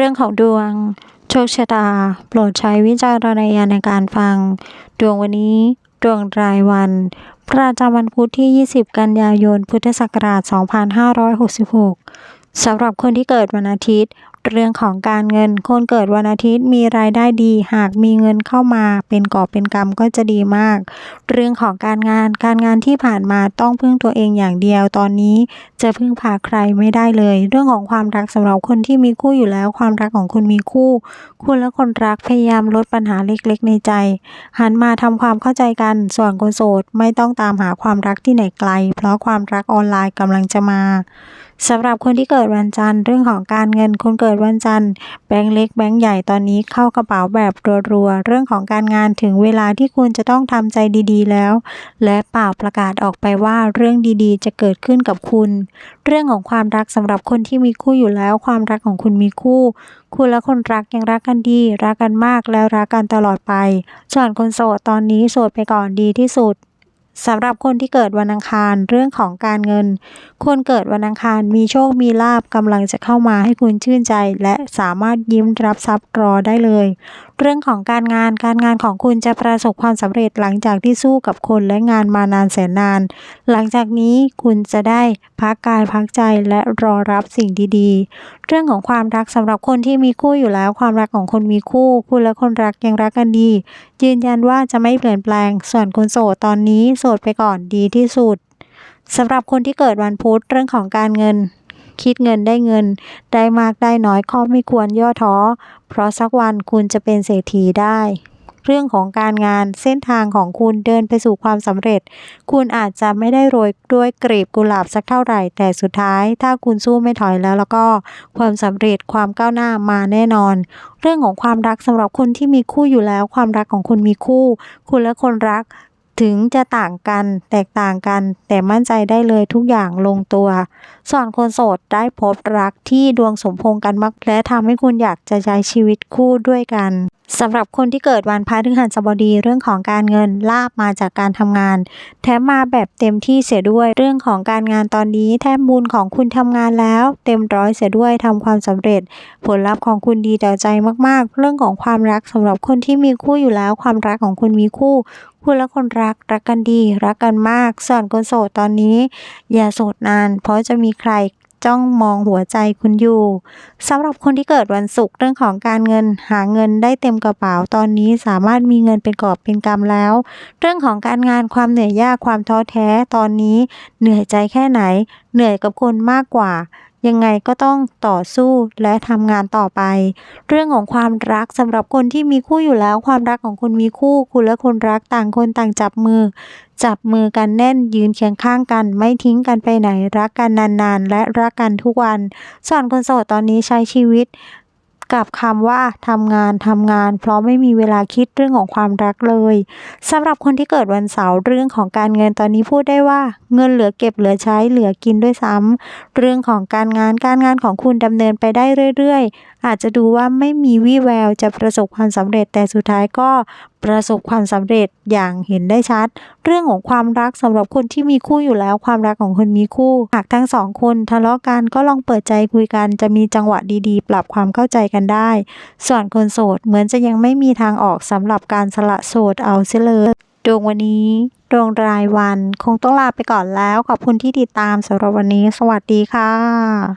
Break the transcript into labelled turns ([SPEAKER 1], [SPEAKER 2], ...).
[SPEAKER 1] เรื่องของดวง โชคชะตา โปรดใช้วิจารณญาณในการฟัง ดวงวันนี้ ดวงรายวัน ประจำวันพุธที่ 20 กันยายน พุทธศักราช 2566สำหรับคนที่เกิดวันอาทิตย์เรื่องของการเงิน คนเกิดวันอาทิตย์มีรายได้ดี หากมีเงินเข้ามาเป็นกอบเป็นกำก็จะดีมาก เรื่องของการงาน การงานที่ผ่านมาต้องพึ่งตัวเองอย่างเดียว ตอนนี้จะพึ่งพาใครไม่ได้เลย เรื่องของความรักสำหรับคนที่มีคู่อยู่แล้ว ความรักของคุณมีคู่ คุณและคนรักพยายามลดปัญหาเล็กๆ ในใจ หันมาทำความเข้าใจกัน ส่วนคนโสดไม่ต้องตามหาความรักที่ไหนไกล เพราะความรักออนไลน์กำลังจะมาสำหรับคนที่เกิดวันจันทร์เรื่องของการเงินคนเกิดวันจันทร์แบงค์เล็กแบงค์ใหญ่ตอนนี้เข้ากระเป๋าแบบรัวๆ เรื่องของการงานถึงเวลาที่คุณจะต้องทำใจดีๆแล้ว และเป่าประกาศออกไปว่าเรื่องดีๆ จะเกิดขึ้นกับคุณ เรื่องของความรักสำหรับคนที่มีคู่อยู่แล้ว ความรักของคุณมีคู่ คุณและคนรักยังรักกันดี รักกันมากและรักกันตลอดไปส่วนคนโสดตอนนี้โสดไปก่อนดีที่สุด สำหรับคนที่เกิดวันอังคารเรื่องของการเงิน คนเกิดวันอังคารมีโชคมีลาบกำลังจะเข้ามาให้คุณชื่นใจ และสามารถยิ้มรับทรัพย์รอได้เลย เรื่องของการงานการงานของคุณจะประสบความสำเร็จหลังจากที่สู้กับคนและงานมานานแสนนาน หลังจากนี้คุณจะได้พักกายพักใจและรอรับสิ่งดีๆ เรื่องของความรักสำหรับคนที่มีคู่อยู่แล้ว ความรักของคนมีคู่ คุณและคนรักยังรักกันดี ยืนยันว่าจะไม่เปลี่ยนแปลง ส่วนคนโสดตอนนี้โสดไปก่อนดีที่สุดสำหรับคนที่เกิดวันพุธเรื่องของการเงิน คิดเงินได้เงิน ได้มากได้น้อยข้อไม่ควรย่อท้อ เพราะสักวันคุณจะเป็นเศรษฐีได้เรื่องของการงานเส้นทางของคุณเดินไปสู่ความสำเร็จ คุณอาจจะไม่ได้โรยด้วยกลีบกุหลาบสักเท่าไหร่ แต่สุดท้ายถ้าคุณสู้ไม่ถอยแล้วแล้วก็ความสำเร็จความก้าวหน้ามาแน่นอน เรื่องของความรักสำหรับคนที่มีคู่อยู่แล้ว ความรักของคุณมีคู่ คุณและคนรัก ถึงจะต่างกันแตกต่างกัน แต่มั่นใจได้เลยทุกอย่างลงตัว ส่วนคนโสดได้พบรักที่ดวงสมพงกันมากและทำให้คุณอยากจะใช้ชีวิตคู่ด้วยกัน สำหรับคนที่เกิดวันพฤหัสบดีเรื่องของการเงินลาบมาจากการทำงาน แถมมาแบบเต็มที่เสียด้วยเรื่องของการงานตอนนี้แทบบุญของคุณทำงานแล้ว เต็มร้อยเสียด้วยทำความสำเร็จ ผลลัพธ์ของคุณดีต่อใจมากๆ เรื่องของความรักสำหรับคนที่มีคู่อยู่แล้วความรักของคุณมีคู่คุณและคนรักรักกันดี รักกันมากส่วนคนโสดตอนนี้ อย่าโสดนาน เพราะจะมีใคร จ้องมองหัวใจคุณอยู่สำหรับคนที่เกิดวันศุกร์เรื่องของการเงินหาเงินได้เต็มกระเป๋าตอนนี้สามารถมีเงินเป็นกอบเป็นกำแล้ว เรื่องของการงานความเหนื่อยยากความท้อแท้ตอนนี้ เหนื่อยใจแค่ไหน เหนื่อยกับคนมากกว่า ยังไงก็ต้องต่อสู้และทำงานต่อไป เรื่องของความรักสำหรับคนที่มีคู่อยู่แล้ว ความรักของคนมีคู่ คุณและคนรักต่างคนต่างจับมือ จับมือกันแน่นยืนเคียงข้างกัน ไม่ทิ้งกันไปไหนรักกันนานๆ และรักกันทุกวันส่วนคนโสดตอนนี้ใช้ชีวิต กับคำว่าทำงานทำงาน เพราะไม่มีเวลาคิดเรื่องของความรักเลยสำหรับคนที่เกิดวันเสาร์เรื่องของการเงินตอนนี้พูดได้ว่า เงินเหลือเก็บเหลือใช้เหลือกินด้วยซ้ำเรื่องของการงานการงานของคุณดำเนินไปได้เรื่อย ๆ อาจจะดูว่าไม่มีวี่แววจะประสบความสำเร็จแต่สุดท้ายก็ประสบความสำเร็จอย่างเห็นได้ชัด เรื่องของความรักสำหรับคนที่มีคู่อยู่แล้ว ความรักของคนมีคู่ หากทั้งสองคนทะเลาะกันก็ลองเปิดใจคุยกันจะมีจังหวะดีๆ ปรับความเข้าใจกันได้ ส่วนคนโสดเหมือนจะยังไม่มีทางออกสำหรับการสละโสดเอาเสียเลยดวงวันนี้ดวงรายวันคงต้องลาไปก่อนแล้ว ขอบคุณที่ติดตามสำหรับวันนี้ สวัสดีค่ะ